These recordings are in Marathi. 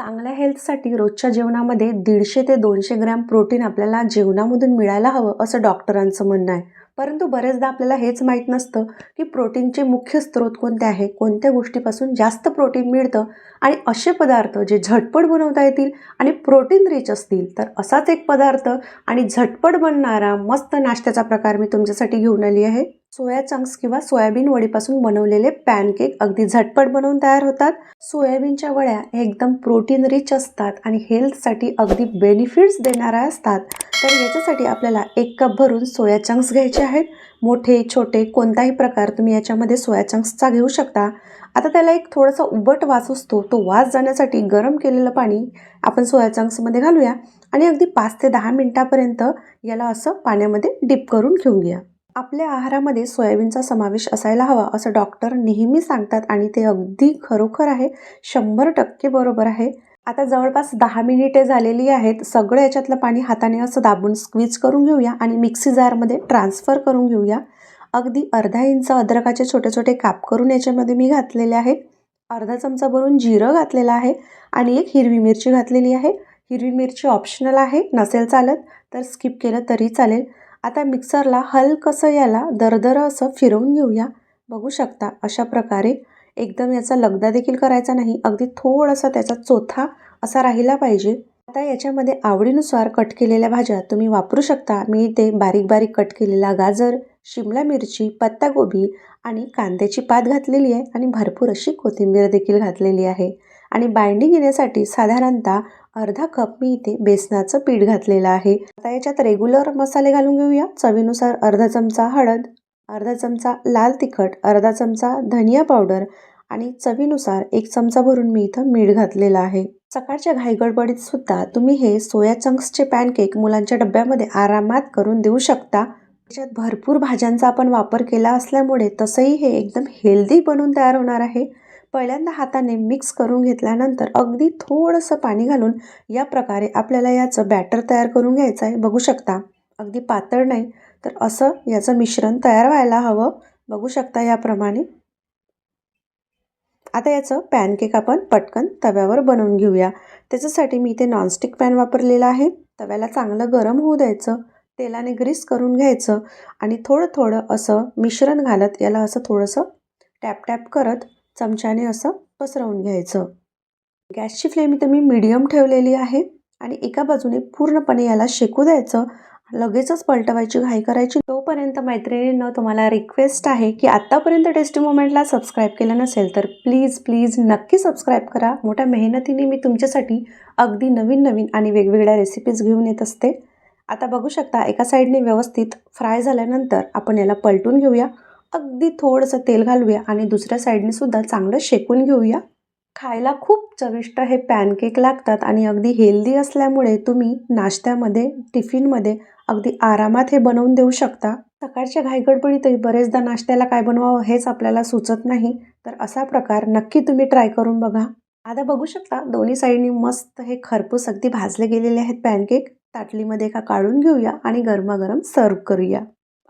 चांगल्या हेल्थसाठी रोजच्या जेवणामध्ये दीडशे ते दोनशे ग्रॅम प्रोटीन आपल्याला जेवणामधून मिळायला हवं असं डॉक्टरांचं म्हणणं आहे. परंतु बरेचदा आपल्याला हेच माहीत नसतं की प्रोटीनचे मुख्य स्रोत कोणते आहे कोणत्या गोष्टीपासून जास्त प्रोटीन मिळतं आणि असे पदार्थ जे झटपट बनवता येतील आणि प्रोटीन रिच असतील. तर असाच एक पदार्थ आणि झटपट बनणारा मस्त नाश्त्याचा प्रकार मी तुमच्यासाठी घेऊन आली आहे. सोया चंक्स किंवा सोयाबीन वडीपासून बनवलेले पॅनकेक अगदी झटपट बनवून तयार होतात. सोयाबीनच्या वड्या हे एकदम प्रोटीन रिच असतात आणि हेल्थसाठी अगदी बेनिफिट्स देणाऱ्या असतात. तर याच्यासाठी आपल्याला एक कप भरून सोया चंक्स घ्यायचे आहेत. मोठे छोटे कोणताही प्रकार तुम्ही याच्यामध्ये सोया चंक्सचा घेऊ शकता. आता त्याला एक थोडासा उबट वास असतो. तो वास जाण्यासाठी गरम केलेलं पाणी आपण सोया चंक्समध्ये घालूया आणि अगदी पाच ते दहा मिनटापर्यंत याला असं पाण्यामध्ये डिप करून घेऊन घ्या. आपल्या आहारामध्ये सोयाबीनचा समावेश असायला हवा असं डॉक्टर नेहमी सांगतात आणि ते अगदी खरोखर आहे. शंभर टक्के बरोबर आहे. आता जवळपास दहा मिनिटे झालेली आहेत. सगळं याच्यातलं पाणी हाताने असं दाबून स्क्वीज करून घेऊया आणि मिक्सी जारमध्ये ट्रान्सफर करून घेऊया. अगदी अर्धा इंच अद्रकाचे छोटे छोटे काप करून याच्यामध्ये मी घातलेले आहेत. अर्धा चमचा भरून जिरं घातलेलं आहे आणि एक हिरवी मिरची घातलेली आहे. हिरवी मिरची ऑप्शनल आहे नसेल चालत तर स्किप केलं तरी चालेल. आता मिक्सरला हलकसं याला दरदरं असं फिरवून घेऊया. बघू शकता अशा प्रकारे. एकदम याचा लगदा देखील करायचा नाही. अगदी थोडासा त्याचा चोथा असा राहिला पाहिजे. आता याच्यामध्ये आवडीनुसार कट केलेल्या भाज्या तुम्ही वापरू शकता. मी ते बारीक बारीक कट केलेला गाजर शिमला मिरची पत्तागोबी आणि कांद्याची पात घातलेली आहे आणि भरपूर अशी कोथिंबीर देखील घातलेली आहे. आणि बाइंडिंग येण्यासाठी साधारणतः अर्धा कप मी इथे बेसनाचं पीठ घातलेलं आहे. आता याच्यात रेग्युलर मसाले घालून घेऊया. चवीनुसार अर्धा चमचा हळद अर्धा चमचा लाल तिखट अर्धा चमचा धनिया पावडर आणि चवीनुसार एक चमचा भरून मी इथं मीठ घातलेलं आहे. सकाळच्या घाईगडबडीत सुद्धा तुम्ही हे सोया चंक्सचे पॅनकेक मुलांच्या डब्यामध्ये आरामात करून देऊ शकता. त्याच्यात भरपूर भाज्यांचा आपण वापर केला असल्यामुळे तसंही हे एकदम हेल्दी बनून तयार होणार आहे. पहिल्यांदा हाताने मिक्स करून घेतल्यानंतर अगदी थोडंसं पाणी घालून या प्रकारे आपल्याला याचं बॅटर तयार करून घ्यायचं आहे. बघू शकता. अगदी पातळ नाही तर असं याचं मिश्रण तयार व्हायला हवं. बघू शकता याप्रमाणे. आता याचं पॅनकेक आपण पटकन तव्यावर बनवून घेऊया. त्याच्यासाठी मी इथे नॉनस्टिक पॅन वापरलेला आहे. तव्याला चांगलं गरम होऊ द्यायचं. तेलाने ग्रीस करून घ्यायचं. आणि थोडं थोडं असं मिश्रण घालत याला असं थोडंसं टॅप टॅप करत चमच्याने असं पसरवून घ्यायचं. गॅसची फ्लेम इथं मी मीडियम ठेवलेली आहे. आणि एका बाजूने पूर्णपणे याला शेकू द्यायचं. लगेचच पलटवायची घाई करायची. तोपर्यंत मैत्रिणीनं तुम्हाला रिक्वेस्ट आहे की आत्तापर्यंत टेस्टी मोमेंटला सबस्क्राईब केलं नसेल तर प्लीज प्लीज नक्की सबस्क्राईब करा. मोठ्या मेहनतीने मी तुमच्यासाठी अगदी नवीन नवीन आणि वेगवेगळ्या रेसिपीज घेऊन येत असते. आता बघू शकता एका साईडने व्यवस्थित फ्राय झाल्यानंतर आपण याला पलटून घेऊया. अगदी थोडंसं तेल घालूया आणि दुसऱ्या साईडने सुद्धा चांगलं शेकून घेऊया. खायला खूप चविष्ट हे पॅनकेक लागतात आणि अगदी हेल्दी असल्यामुळे तुम्ही नाश्त्यामध्ये टिफिनमध्ये अगदी आरामात हे बनवून देऊ शकता. सकाळच्या घाईगडबडीतही बरेचदा नाश्त्याला काय बनवावं हेच आपल्याला सुचत नाही. तर असा प्रकार नक्की तुम्ही ट्राय करून बघा. आता बघू शकता दोन्ही साईडनी मस्त हे खरपूस अगदी भाजले गेलेले आहेत पॅनकेक. ताटलीमध्ये एका काढून घेऊया आणि गरमागरम सर्व करूया.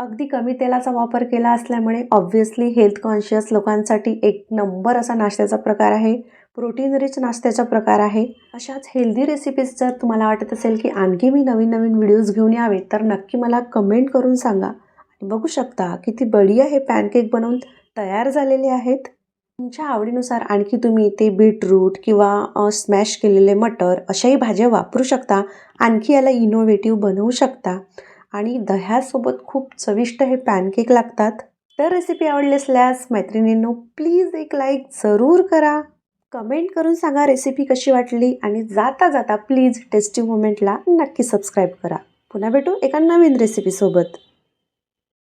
अगदी कमी तेलाचा वापर केला असल्यामुळे ऑब्व्हियसली हेल्थ कॉन्शियस लोकांसाठी एक नंबर असा नाश्त्याचा प्रकार आहे. प्रोटीन रिच नाश्त्याचा प्रकार आहे. अशाच हेल्दी रेसिपीज जर तुम्हाला वाटत असेल की आणखी मी नवीन नवीन व्हिडिओज घेऊन यावे तर नक्की मला कमेंट करून सांगा. आणि बघू शकता किती बढिया हे पॅनकेक बनवून तयार झालेले आहेत. तुमच्या आवडीनुसार आणखी तुम्ही ते बीटरूट किंवा स्मॅश केलेले मटर अशाही भाज्या वापरू शकता. आणखी याला इनोव्हेटिव्ह बनवू शकता. आणि दह्यासोबत खूप चविष्ट हे पॅनकेक लागतात. तर रेसिपी आवडली असल्यास मैत्रिणींनो प्लीज एक लाईक जरूर करा. कमेंट करून सांगा रेसिपी कशी वाटली आणि जाता जाता प्लीज टेस्टी मोमेंटला नक्की सबस्क्राईब करा. पुन्हा भेटू एका नवीन रेसिपीसोबत